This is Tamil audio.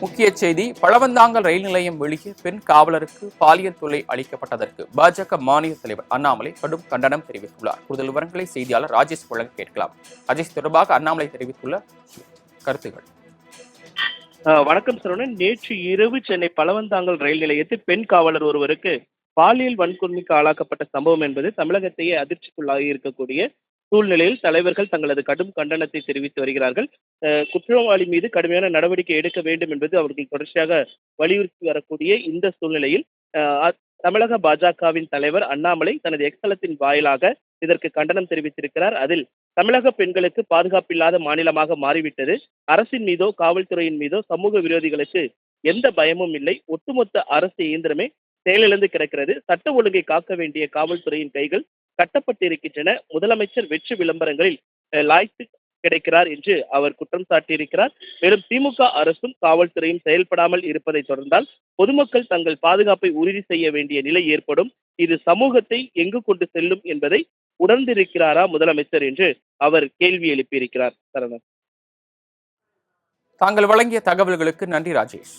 முக்கிய செய்தி பழவந்தாங்கல் ரயில் நிலையம் வெளியே பெண் காவலருக்கு பாலியல் தொல்லை அளிக்கப்பட்டதற்கு பாஜக மாநில தலைவர் அண்ணாமலை கடும் கண்டனம் தெரிவித்துள்ளார். கூடுதல் விவரங்களை செய்தியாளர் ராஜேஷ் வழங்க கேட்கலாம். ராஜேஷ் தொடர்பாக அண்ணாமலை தெரிவித்துள்ள கருத்துகள். ஆஹ் வணக்கம் சரவணன். நேற்று இரவு சென்னை பழவந்தாங்கல் ரயில் நிலையத்தில் பெண் காவலர் ஒருவருக்கு பாலியல் வன்கொடுமைக்கு ஆளாக்கப்பட்ட சம்பவம் என்பது தமிழகத்தையே அதிர்ச்சிக்குள்ளாகி இருக்கக்கூடிய சூழ்நிலையில் தலைவர்கள் தங்களது கடும் கண்டனத்தை தெரிவித்து வருகிறார்கள். குற்றவாளி மீது கடுமையான நடவடிக்கை எடுக்க வேண்டும் என்பது அவர்கள் தொடர்ச்சியாக வலியுறுத்தி வரக்கூடிய இந்த சூழ்நிலையில் தமிழக பாஜகவின் தலைவர் அண்ணாமலை தனது எக்ஸலத்தின் வாயிலாக இதற்கு கண்டனம் தெரிவித்திருக்கிறார். அதில் தமிழக பெண்களுக்கு பாதுகாப்பில்லாத மாநிலமாக மாறிவிட்டது. அரசின் மீதோ காவல்துறையின் மீதோ சமூக விரோதிகளுக்கு எந்த பயமும் இல்லை. ஒட்டுமொத்த அரசு இயந்திரமே செயலிழந்து கிடக்கிறது. சட்ட ஒழுங்கை காக்க வேண்டிய காவல்துறையின் கைகள் கட்டப்பட்டிருக்கின்றன. முதலமைச்சர் வெற்றி விளம்பரங்களில் லாய்த்து கிடைக்கிறார் என்று அவர் குற்றம் சாட்டியிருக்கிறார். மேலும் திமுக அரசும் காவல்துறையும் செயல்படாமல் இருப்பதை தொடர்ந்தால் பொதுமக்கள் தங்கள் பாதுகாப்பை உறுதி செய்ய வேண்டிய நிலை ஏற்படும். இது சமூகத்தை எங்கு கொண்டு செல்லும் என்பதை உணர்ந்திருக்கிறாரா முதலமைச்சர் என்று அவர் கேள்வி எழுப்பியிருக்கிறார். சரணன் தாங்கள் வழங்கிய தகவல்களுக்கு நன்றி ராஜேஷ்.